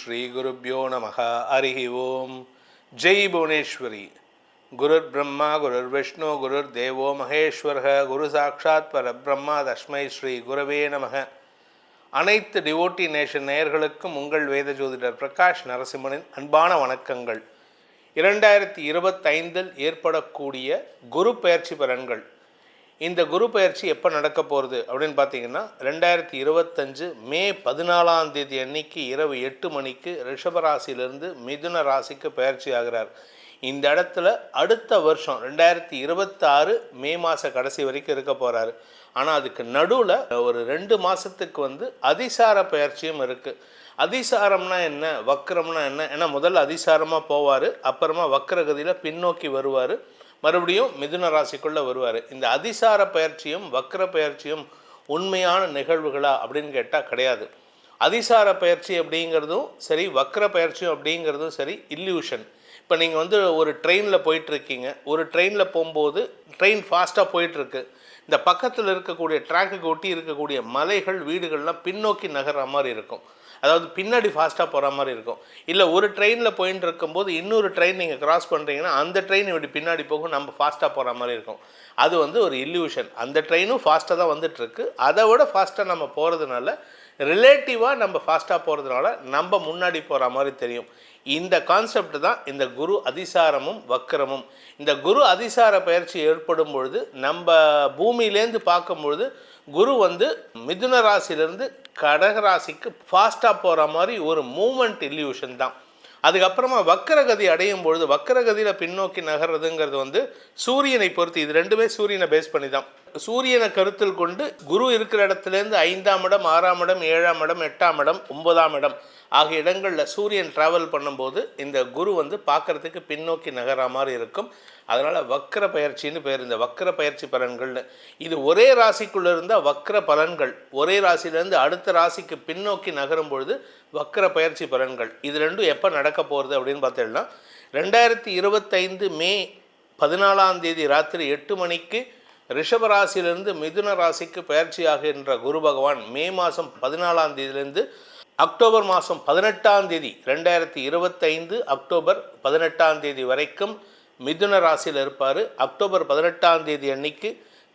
ஸ்ரீகுருப்போ நம ஹரி ஓம். ஜெய் புவனேஸ்வரி. குருர் பிரம்மா குருர் விஷ்ணு குருர் தேவோ மகேஸ்வரக. குரு சாட்சாத் பரபிரம்மா தஸ்மை ஸ்ரீ குருவே நமக. அனைத்து டிவோட்டி நேஷன் நேயர்களுக்கும் உங்கள் வேத ஜோதிடர் பிரகாஷ் நரசிம்மனின் அன்பான வணக்கங்கள். இரண்டாயிரத்தி இருபத்தைந்தில் ஏற்படக்கூடிய குரு பெயர்ச்சி பலன்கள். இந்த குரு பயிற்சி எப்போ நடக்க போகிறது அப்படின்னு பார்த்தீங்கன்னா ரெண்டாயிரத்தி இருபத்தஞ்சு மே பதினாலாம் தேதி அன்னைக்கு இரவு எட்டு மணிக்கு ரிஷபராசியிலிருந்து மிதுன ராசிக்கு பயிற்சி ஆகிறார். இந்த இடத்துல அடுத்த வருஷம் ரெண்டாயிரத்தி இருபத்தாறு மே மாத கடைசி வரைக்கும் இருக்க போகிறாரு ஆனால் அதுக்கு நடுவில் ஒரு ரெண்டு மாதத்துக்கு வந்து அதிசார பயிற்சியும் இருக்குது அதிசாரம்னா என்ன? வக்கரம்னா என்ன? ஏன்னா முதல்ல அதிசாரமாக போவார் அப்புறமா வக்கரகதியில் பின்னோக்கி வருவார். மறுபடியும் மிதுன ராசிக்குள்ளே வருவார். இந்த அதிசார பயிற்சியும் வக்ர பயிற்சியும் உண்மையான நிகழ்வுகளா அப்படின்னு கேட்டால் கிடையாது. அதிசார பயிற்சி அப்படிங்கிறதும் சரி வக்ர பயிற்சியும் அப்படிங்கிறதும் சரி இல்யூஷன் இப்போ நீங்கள் வந்து ஒரு ட்ரெயினில் போயிட்டுருக்கீங்க. ஒரு ட்ரெயினில் போகும்போது ட்ரெயின் ஃபாஸ்ட்டாக போயிட்டுருக்கு. இந்த பக்கத்தில் இருக்கக்கூடிய ட்ராக்குக்கு ஒட்டி இருக்கக்கூடிய மலைகள் வீடுகள்லாம் பின்னோக்கி நகர்ற மாதிரி இருக்கும். அதாவது பின்னாடி ஃபாஸ்ட்டாக போகிற மாதிரி இருக்கும். இல்லை ஒரு ட்ரெயினில் போயின்னு இருக்கும்போது இன்னொரு ட்ரெயின் நீங்கள் கிராஸ் பண்ணுறீங்கன்னா அந்த ட்ரெயின் இப்படி பின்னாடி போகும் நம்ம ஃபாஸ்ட்டாக போகிற மாதிரி இருக்கும். அது வந்து ஒரு இல்யூஷன் அந்த ட்ரெயினும் ஃபாஸ்ட்டாக தான் வந்துட்டுருக்கு. அதை விட ஃபாஸ்ட்டாக நம்ம போகிறதுனால ரிலேட்டிவாக நம்ம ஃபாஸ்ட்டாக போகிறதுனால நம்ம முன்னாடி போகிற மாதிரி தெரியும். இந்த கான்செப்ட் தான் இந்த குரு அதிசாரமும் வக்கரமும் இந்த குரு அதிசார பயிற்சி ஏற்படும் பொழுது நம்ம பூமியிலேருந்து பார்க்கும் பொழுது குரு வந்து மிதுன ராசியிலேருந்து கடகராசிக்கு ஃபாஸ்ட்டாக போகிற மாதிரி ஒரு மூமெண்ட் இல்யூஷன் தான். அதுக்கப்புறமா வக்கரகதி அடையும் பொழுது வக்கரகதியில் பின்னோக்கி நகர்றதுங்கிறது வந்து சூரியனை பொறுத்து இது ரெண்டுமே சூரியனை பேஸ் பண்ணி தான் சூரியனை கருத்தில் கொண்டு குரு இருக்கிற இடத்துலேருந்து ஐந்தாம் இடம் ஆறாம் இடம் ஏழாம் இடம் எட்டாம் இடம் ஒன்பதாம் இடம் ஆகிய இடங்களில் சூரியன் ட்ராவல் பண்ணும்போது இந்த குரு வந்து பார்க்குறதுக்கு பின்னோக்கி நகரா மாதிரி இருக்கும். அதனால் வக்கர பயிற்சின்னு பேர் இந்த வக்கர பயிற்சி பலன்கள்னு. இது ஒரே ராசிக்குள்ளே இருந்தால் வக்கர பலன்கள் ஒரே ராசியிலேருந்து அடுத்த ராசிக்கு பின்னோக்கி நகரும் பொழுது வக்கர பயிற்சி பலன்கள். இது ரெண்டும் எப்போ நடக்க போகிறது அப்படின்னு பார்த்தீங்கன்னா ரெண்டாயிரத்தி இருபத்தைந்து மே பதினாலாம் தேதி ராத்திரி எட்டு மணிக்கு ரிஷபராசியிலிருந்து மிதுன ராசிக்கு பயிற்சியாகின்ற குரு பகவான் மே மாதம் பதினாலாம் தேதியிலிருந்து அக்டோபர் மாதம் பதினெட்டாம் தேதி ரெண்டாயிரத்தி இருபத்தைந்து அக்டோபர் பதினெட்டாம் தேதி வரைக்கும் மிதுன ராசியில் இருப்பார். அக்டோபர் பதினெட்டாம் தேதி அன்னைக்கு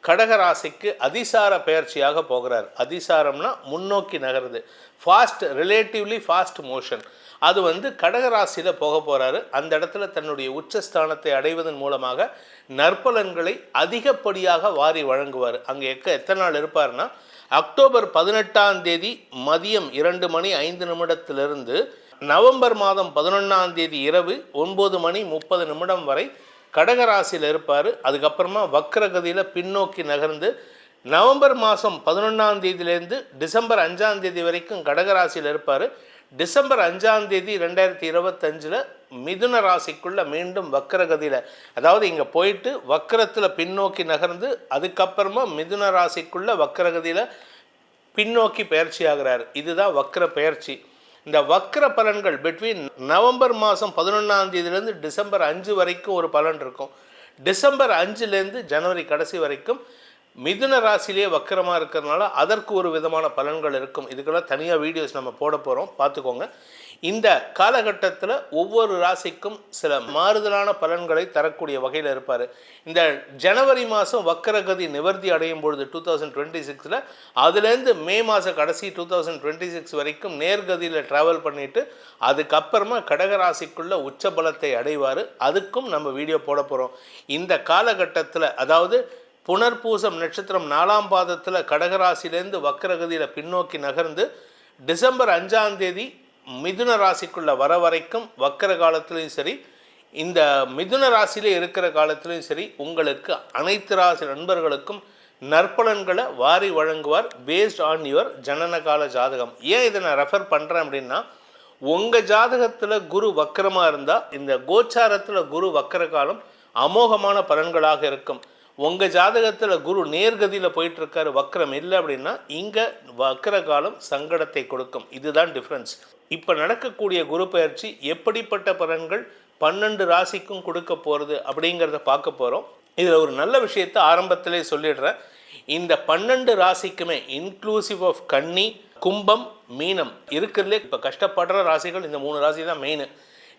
கடகராசிக்கு அதிசார பயிற்சியாக போகிறார். அதிசாரம்னா முன்னோக்கி நகருது. ஃபாஸ்ட் ரிலேட்டிவ்லி ஃபாஸ்ட் மோஷன் அது வந்து கடகராசியில் போக போகிறாரு அந்த இடத்துல தன்னுடைய உச்சஸ்தானத்தை அடைவதன் மூலமாக நற்பலன்களை அதிகப்படியாக வாரி வழங்குவார். அங்கே எக்க எத்தனை நாள் இருப்பார்னா அக்டோபர் பதினெட்டாம் தேதி மதியம் இரண்டு மணி ஐந்து நிமிடத்திலிருந்து நவம்பர் மாதம் பதினொன்றாம் தேதி இரவு ஒன்பது மணி முப்பது நிமிடம் வரை கடகராசியில் இருப்பார். அதுக்கப்புறமா வக்ரகதியில் பின்னோக்கி நகர்ந்து நவம்பர் மாதம் பதினொன்றாம் தேதியிலேருந்து டிசம்பர் அஞ்சாம் தேதி வரைக்கும் கடகராசியில் இருப்பார். டிசம்பர் அஞ்சாம் தேதி ரெண்டாயிரத்தி இருபத்தஞ்சில் மிதுன ராசிக்குள்ளே மீண்டும் வக்கரகதியில் அதாவது இங்கே போயிட்டு வக்கரத்தில் பின்னோக்கி நகர்ந்து அதுக்கப்புறமா மிதுன ராசிக்குள்ளே வக்கரகதியில் பின்னோக்கி பயிற்சி ஆகிறார். இதுதான் வக்கர பயிற்சி. இந்த வக்கர பலன்கள் பிட்வீன் நவம்பர் மாதம் பதினொன்றாம் தேதியிலேருந்து டிசம்பர் அஞ்சு வரைக்கும் ஒரு பலன் இருக்கும். டிசம்பர் அஞ்சுலேருந்து ஜனவரி கடைசி வரைக்கும் மிதுன ராசிலேயே வக்கரமாக இருக்கிறதுனால அதற்கு ஒரு விதமான பலன்கள் இருக்கும். இதுக்கெல்லாம் தனியாக வீடியோஸ் நம்ம போட போகிறோம் பார்த்துக்கோங்க. இந்த காலகட்டத்தில் ஒவ்வொரு ராசிக்கும் சில மாறுதலான பலன்களை தரக்கூடிய வகையில் இருப்பார். இந்த ஜனவரி மாதம் வக்கரகதி நிவர்த்தி அடையும் பொழுது டூ தௌசண்ட் டுவெண்ட்டி சிக்ஸில் அதுலேருந்து மே மாத கடைசி டூ தௌசண்ட் டுவெண்ட்டி சிக்ஸ் வரைக்கும் நேர்கதியில் ட்ராவல் பண்ணிவிட்டு அதுக்கப்புறமா கடகராசிக்குள்ளே உச்ச பலத்தை அடைவார். அதுக்கும் நம்ம வீடியோ போட போகிறோம் இந்த காலகட்டத்தில் அதாவது புனர்பூசம் நட்சத்திரம் நாலாம் பாதத்தில் கடகராசிலேருந்து வக்கரகதியில் பின்னோக்கி நகர்ந்து டிசம்பர் அஞ்சாம் தேதி மிதுன ராசிக்குள்ளே வர வரைக்கும் வக்கர காலத்துலேயும் சரி இந்த மிதுன ராசியிலே இருக்கிற காலத்துலேயும் சரி உங்களுக்கு அனைத்து ராசி நண்பர்களுக்கும் நற்பலன்களை வாரி வழங்குவார். பேஸ்ட் ஆன் யுவர் ஜனன கால ஜாதகம். ஏன் இதை நான் ரெஃபர் பண்ணுறேன் அப்படின்னா உங்கள் ஜாதகத்தில் குரு வக்கரமாக இருந்தால் இந்த கோச்சாரத்தில் குரு வக்கர காலம் அமோகமான பலன்களாக இருக்கும். உங்கள் ஜாதகத்தில் குரு நேர்கதியில் போயிட்டுருக்காரு வக்கரம் இல்லை அப்படின்னா இங்கே வக்கர காலம் சங்கடத்தை கொடுக்கும். இதுதான் டிஃப்ரென்ஸ் இப்போ நடக்கக்கூடிய குரு பயிற்சி எப்படிப்பட்ட பலன்கள் பன்னெண்டு ராசிக்கும் கொடுக்க போகிறது அப்படிங்கிறத பார்க்க போகிறோம் இதில் ஒரு நல்ல விஷயத்தை ஆரம்பத்திலே சொல்லிடுறேன். இந்த பன்னெண்டு ராசிக்குமே இன்க்ளூசிவ் ஆஃப் கன்னி கும்பம் மீனம் இருக்கிறதுலே இப்போ கஷ்டப்படுற ராசிகள் இந்த மூணு ராசி தான் மெயின்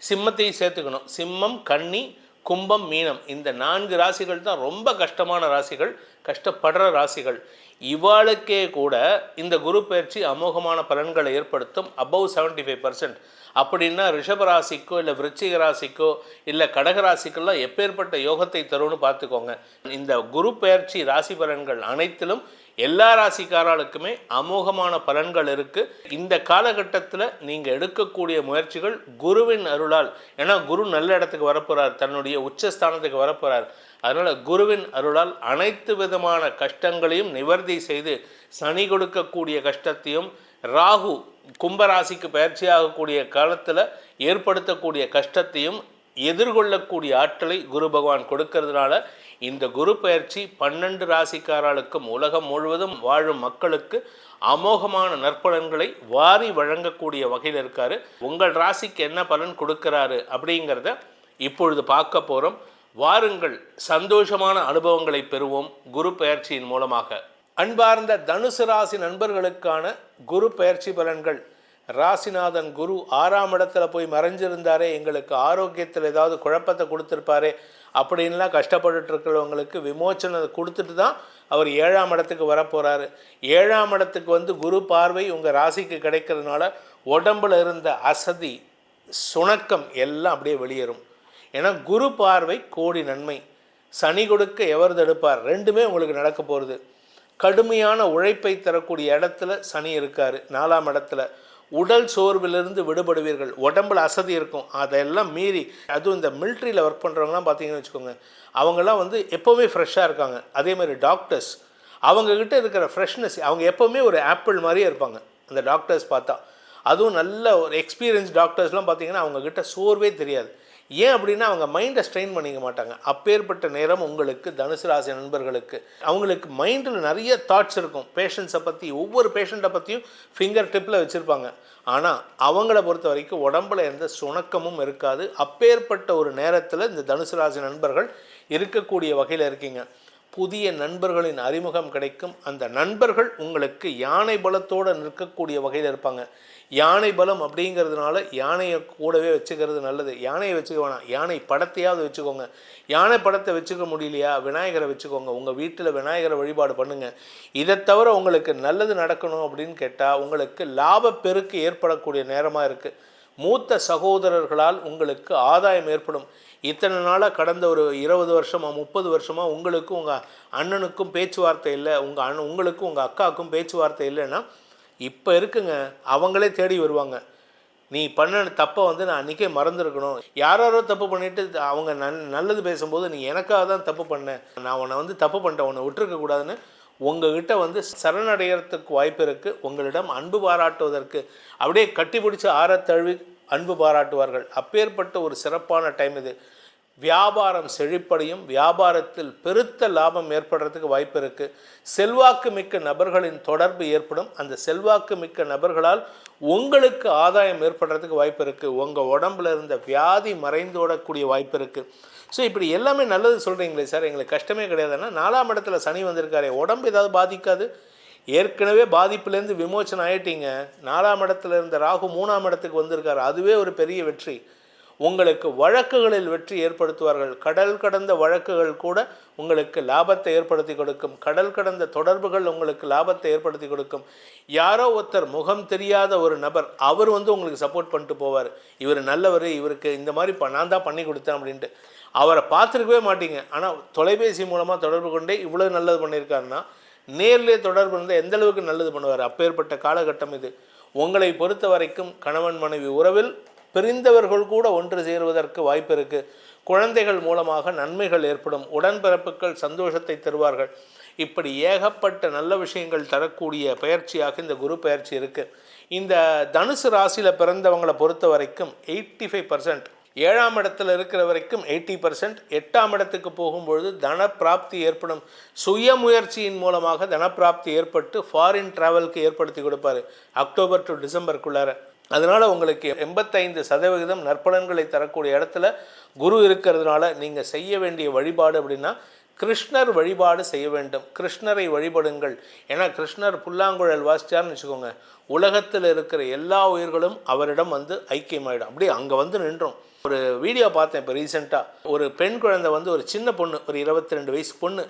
சிம்மத்தையும் சேர்த்துக்கணும். சிம்மம் கன்னி கும்பம் மீனம். இந்த நான்கு ராசிகள் தான் ரொம்ப கஷ்டமான ராசிகள் கஷ்டப்படுற ராசிகள். இவாளுக்கே கூட இந்த குரு பயிற்சி அமோகமான பலன்களை ஏற்படுத்தும் அபவ் செவன்டி ஃபைவ் பர்சன்ட் அப்படின்னா ரிஷப ராசிக்கோ இல்லை விருச்சிக ராசிக்கோ இல்லை கடக ராசிக்கெல்லாம் எப்பேற்பட்ட யோகத்தை தரும்னு பார்த்துக்கோங்க. இந்த குரு பயிற்சி ராசி பலன்கள் அனைத்திலும் எல்லா ராசிக்காரர்களுக்குமே அமோகமான பலன்கள் இருக்கு. இந்த காலகட்டத்தில் நீங்கள் எடுக்கக்கூடிய முயற்சிகள் குருவின் அருளால். ஏன்னா குரு நல்ல இடத்துக்கு வரப்போறார் தன்னுடைய உச்சஸ்தானத்துக்கு வரப்போறார். அதனால குருவின் அருளால் அனைத்து விதமான கஷ்டங்களையும் நிவர்த்தி செய்து சனி கொடுக்கக்கூடிய கஷ்டத்தையும் ராகு கும்பராசிக்கு பயிற்சியாகக்கூடிய காலத்தில் ஏற்படுத்தக்கூடிய கஷ்டத்தையும் எதிர்கொள்ளக்கூடிய ஆற்றலை குரு பகவான் கொடுக்கறதுனால இந்த குரு பயிற்சி பன்னெண்டு ராசிக்காரர்களுக்கும் உலகம் முழுவதும் வாழும் மக்களுக்கு அமோகமான நற்பலன்களை வாரி வழங்கக்கூடிய வகையில் இருக்காரு. உங்கள் ராசிக்கு என்ன பலன் கொடுக்கிறாரு அப்படிங்கிறத இப்பொழுது பார்க்க போகிறோம் வாருங்கள் சந்தோஷமான அனுபவங்களை பெறுவோம் குரு பயிற்சியின் மூலமாக. அன்பார்ந்த தனுசு ராசி நண்பர்களுக்கான குரு பயிற்சி பலன்கள். ராசிநாதன் குரு ஆறாம் இடத்துல போய் மறைஞ்சிருந்தாரே எங்களுக்கு ஆரோக்கியத்தில் ஏதாவது குழப்பத்தை கொடுத்துருப்பாரே அப்படின்லாம் கஷ்டப்பட்டுட்டு இருக்கிறவங்களுக்கு விமோச்சனத்தை கொடுத்துட்டு தான் அவர் ஏழாம் இடத்துக்கு வரப்போகிறாரு ஏழாம் இடத்துக்கு வந்து குரு பார்வை உங்கள் ராசிக்கு கிடைக்கிறதுனால உடம்புல இருந்த அசதி சுணக்கம் எல்லாம் அப்படியே வெளியேறும். ஏன்னா குரு பார்வை கோடி நன்மை. சனி கொடுக்க எவர் தடுப்பார்? ரெண்டுமே உங்களுக்கு நடக்க போகிறது கடுமையான உழைப்பை தரக்கூடிய இடத்துல சனி இருக்கார் நாலாம் இடத்துல. உடல் சோர்விலிருந்து விடுபடுவீர்கள். உடம்புல அசதி இருக்கும். அதெல்லாம் மீறி அதுவும் இந்த மிலிட்ரியில் ஒர்க் பண்ணுறவங்களாம் பார்த்தீங்கன்னு வச்சுக்கோங்க. அவங்கெல்லாம் வந்து எப்போவுமே ஃப்ரெஷ்ஷாக இருக்காங்க. அதே மாதிரி டாக்டர்ஸ் அவங்கக்கிட்ட இருக்கிற ஃப்ரெஷ்னஸ் அவங்க எப்போவுமே ஒரு ஆப்பிள் மாதிரியே இருப்பாங்க. அந்த டாக்டர்ஸ் பார்த்தா. அதுவும் நல்ல ஒரு எக்ஸ்பீரியன்ஸ் டாக்டர்ஸ்லாம் பார்த்தீங்கன்னா அவங்கக்கிட்ட சோர்வே தெரியாது. ஏன் அப்படின்னா அவங்க மைண்டை ஸ்ட்ரெயின் பண்ணிக்க மாட்டாங்க. அப்பேற்பட்ட நேரம் உங்களுக்கு தனுசு ராசி நண்பர்களுக்கு. அவங்களுக்கு மைண்டில் நிறைய தாட்ஸ் இருக்கும். பேஷண்ட்ஸை பற்றி ஒவ்வொரு பேஷண்ட்டை பற்றியும் ஃபிங்கர் டிப்பில் வச்சுருப்பாங்க. ஆனால் அவங்கள பொறுத்த வரைக்கும் உடம்புல எந்த சுணக்கமும் இருக்காது. அப்பேற்பட்ட ஒரு நேரத்தில் இந்த தனுசு ராசி நண்பர்கள் இருக்கக்கூடிய வகையில் இருக்கீங்க. புதிய நண்பர்களின் அறிமுகம் கிடைக்கும். அந்த நண்பர்கள் உங்களுக்கு யானை பலத்தோடு நிற்கக்கூடிய வகையில் இருப்பாங்க. யானை பலம் அப்படிங்கிறதுனால யானையை கூடவே வச்சுக்கிறது நல்லது. யானையை வச்சுக்க வேணாம். யானை படத்தையாவது வச்சுக்கோங்க. யானை படத்தை வச்சுக்க முடியலையா? விநாயகரை வச்சுக்கோங்க. உங்கள் வீட்டில் விநாயகரை வழிபாடு பண்ணுங்கள் இதை தவிர உங்களுக்கு நல்லது நடக்கணும் அப்படின்னு கேட்டால் உங்களுக்கு லாபப்பெருக்கு ஏற்படக்கூடிய நேரமாக இருக்குது மூத்த சகோதரர்களால் உங்களுக்கு ஆதாயம் ஏற்படும். இத்தனை நாளாக கடந்த ஒரு இருபது வருஷமாக முப்பது வருஷமாக உங்களுக்கும் உங்கள் அண்ணனுக்கும் பேச்சுவார்த்தை இல்லை உங்கள் அண்ணன் உங்களுக்கும் உங்கள் அக்காவுக்கும் பேச்சுவார்த்தை இல்லைன்னா இப்போ இருக்குங்க அவங்களே தேடி வருவாங்க. நீ பண்ண தப்பை வந்து நான் அன்றைக்கே மறந்துருக்கணும். யாரோ தப்பு பண்ணிவிட்டு அவங்க நல் நல்லது பேசும்போது நீ எனக்காக தான் தப்பு பண்ணேன் நான் உன்னை வந்து தப்பு பண்ணிட்டேன் உன்னை விட்டுருக்கக்கூடாதுன்னு உங்ககிட்ட வந்து சரணடைகிறதுக்கு வாய்ப்பு இருக்குது உங்களிடம் அன்பு பாராட்டுவதற்கு அப்படியே கட்டி பிடிச்சி தழுவி அன்பு பாராட்டுவார்கள். அப்பேற்பட்ட ஒரு சிறப்பான டைம் இது. வியாபாரம் செழிப்படையும் வியாபாரத்தில் பெருத்த லாபம் ஏற்படுறதுக்கு வாய்ப்பு இருக்குது செல்வாக்கு மிக்க நபர்களின் தொடர்பு ஏற்படும். அந்த செல்வாக்கு மிக்க நபர்களால் உங்களுக்கு ஆதாயம் ஏற்படுறதுக்கு வாய்ப்பு இருக்குது உங்கள் உடம்புல இருந்த வியாதி மறைந்தோடக்கூடிய வாய்ப்பு இருக்குது ஸோ இப்படி எல்லாமே நல்லது சொல்கிறீங்களே சார். எங்களுக்கு கஷ்டமே கிடையாதுன்னா நாலாம் இடத்துல சனி வந்திருக்காரே உடம்பு ஏதாவது பாதிக்காது? ஏற்கனவே பாதிப்புலேருந்து விமோச்சனம் ஆகிட்டீங்க நாலாம் இடத்துல இருந்த ராகு மூணாம் இடத்துக்கு வந்திருக்காரு. அதுவே ஒரு பெரிய வெற்றி. உங்களுக்கு வழக்குகளில் வெற்றி ஏற்படுத்துவார்கள். கடல் கடந்த வழக்குகள் கூட உங்களுக்கு லாபத்தை ஏற்படுத்தி கொடுக்கும். கடல் கடந்த தொடர்புகள் உங்களுக்கு லாபத்தை ஏற்படுத்தி கொடுக்கும். யாரோ ஒருத்தர் முகம் தெரியாத ஒரு நபர் அவர் வந்து உங்களுக்கு சப்போர்ட் பண்ணிட்டு போவார். இவர் நல்லவர் இவருக்கு இந்த மாதிரி ப- நான் தான் பண்ணி கொடுத்தேன் அப்படின்ட்டு. அவரை பார்த்துருக்கவே மாட்டீங்க. ஆனால் தொலைபேசி மூலமாக தொடர்பு கொண்டே இவ்வளோ நல்லது பண்ணியிருக்காருன்னா நேரிலே தொடர்பு இருந்தால் எந்த அளவுக்கு நல்லது பண்ணுவார்? அப்பேற்பட்ட காலகட்டம் இது. உங்களை பொறுத்த வரைக்கும் கணவன் மனைவி உறவில் பிரிந்தவர்கள் கூட ஒன்று சேருவதற்கு வாய்ப்பு இருக்கு. குழந்தைகள் மூலமாக நன்மைகள் ஏற்படும். உடன்பிறப்புகள் சந்தோஷத்தை தருவார்கள். இப்படி ஏகப்பட்ட நல்ல விஷயங்கள் தரக்கூடிய பயிற்சியாக இந்த குரு பயிற்சி இருக்குது இந்த தனுசு ராசியில் பிறந்தவங்களை பொறுத்த வரைக்கும் எயிட்டி ஃபைவ் பர்சன்ட் ஏழாம் இடத்துல இருக்கிற வரைக்கும் எயிட்டி பர்சன்ட் எட்டாம் இடத்துக்கு போகும்பொழுது தன பிராப்தி ஏற்படும். சுய முயற்சியின் மூலமாக தனப்பிராப்தி ஏற்பட்டு ஃபாரின் ட்ராவலுக்கு ஏற்படுத்தி கொடுப்பாரு அக்டோபர் டு டிசம்பருக்குள்ளார. அதனால் உங்களுக்கு எண்பத்தைந்து சதவிகிதம் நற்பலன்களை தரக்கூடிய இடத்துல குரு இருக்கிறதுனால நீங்கள் செய்ய வேண்டிய வழிபாடு அப்படின்னா கிருஷ்ணர் வழிபாடு செய்ய வேண்டும். கிருஷ்ணரை வழிபடுங்கள். ஏன்னா கிருஷ்ணர் புல்லாங்குழல் வாசிச்சார்னு வச்சுக்கோங்க. உலகத்தில் இருக்கிற எல்லா உயிர்களும் அவரிடம் வந்து ஐக்கியமாயிடும். அப்படியே அங்கே வந்து நின்றோம். ஒரு வீடியோ பார்த்தேன் இப்போ ரீசெண்டாக ஒரு பெண் குழந்தை வந்து ஒரு சின்ன பொண்ணு ஒரு இருபத்தி ரெண்டு வயசு பொண்ணு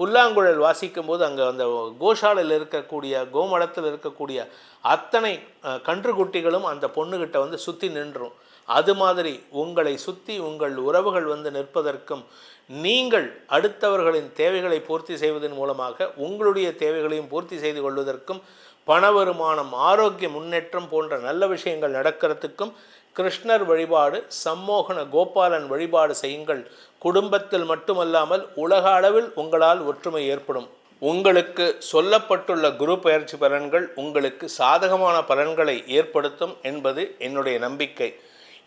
புல்லாங்குழல் வாசிக்கும் போது அங்கே அந்த கோஷாலையில் இருக்கக்கூடிய கோமடத்தில் இருக்கக்கூடிய அத்தனை கன்று கன்றுக்குட்டிகளும் அந்த பொண்ணுகிட்ட வந்து சுற்றி நின்றும். அது மாதிரி உங்களை சுற்றி உங்கள் உறவுகள் வந்து நிற்பதற்கும் நீங்கள் அடுத்தவர்களின் தேவைகளை பூர்த்தி செய்வதன் மூலமாக உங்களுடைய தேவைகளையும் பூர்த்தி செய்து கொள்வதற்கும் பண வருமானம் ஆரோக்கிய முன்னேற்றம் போன்ற நல்ல விஷயங்கள் நடக்கிறதுக்கும் கிருஷ்ணர் வழிபாடு சம்மோகன கோபாலன் வழிபாடு செய்யுங்கள். குடும்பத்தில் மட்டுமல்லாமல் உலக அளவில் உங்களால் ஒற்றுமை ஏற்படும். உங்களுக்கு சொல்லப்பட்டுள்ள குரு பயிற்சி பலன்கள் உங்களுக்கு சாதகமான பலன்களை ஏற்படுத்தும் என்பது என்னுடைய நம்பிக்கை.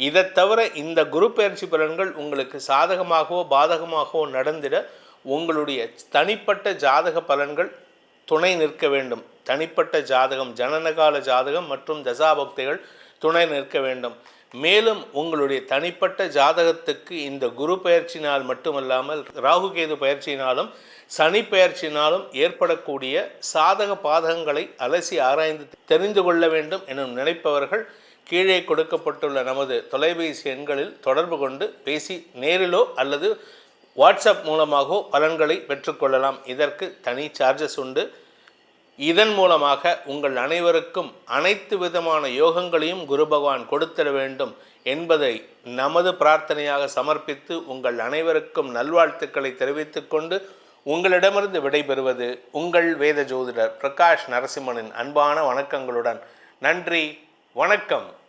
இதை தவிர இந்த குரு பயிற்சி பலன்கள் உங்களுக்கு சாதகமாகவோ பாதகமாகவோ நடந்திட உங்களுடைய தனிப்பட்ட ஜாதக பலன்கள் துணை நிற்க வேண்டும். தனிப்பட்ட ஜாதகம் ஜனனகால ஜாதகம் மற்றும் தசாபக்திகள் துணை நிற்க வேண்டும். மேலும் உங்களுடைய தனிப்பட்ட ஜாதகத்துக்கு இந்த குரு பயிற்சினால் மட்டுமல்லாமல் ராகு கேது பயிற்சியினாலும் சனி பயிற்சியினாலும் ஏற்படக்கூடிய சாதக பாதகங்களை அலசி ஆராய்ந்து தெரிந்து கொள்ள வேண்டும் என நினைப்பவர்கள் கீழே கொடுக்கப்பட்டுள்ள நமது தொலைபேசி எண்களில் தொடர்பு கொண்டு பேசி நேரிலோ அல்லது வாட்ஸ்அப் மூலமாகவோ பலன்களை பெற்றுக்கொள்ளலாம் இதற்கு தனி சார்ஜஸ் உண்டு. இதன் மூலமாக உங்கள் அனைவருக்கும் அனைத்து விதமான யோகங்களையும் குரு பகவான் கொடுத்திட வேண்டும் என்பதை நமது பிரார்த்தனையாக சமர்ப்பித்து உங்கள் அனைவருக்கும் நல்வாழ்த்துக்களை தெரிவித்துக்கொண்டு உங்களிடமிருந்து விடைபெறுவது உங்கள் வேத ஜோதிடர் பிரகாஷ் நரசிம்மனின் அன்பான வணக்கங்களுடன். நன்றி வணக்கம்.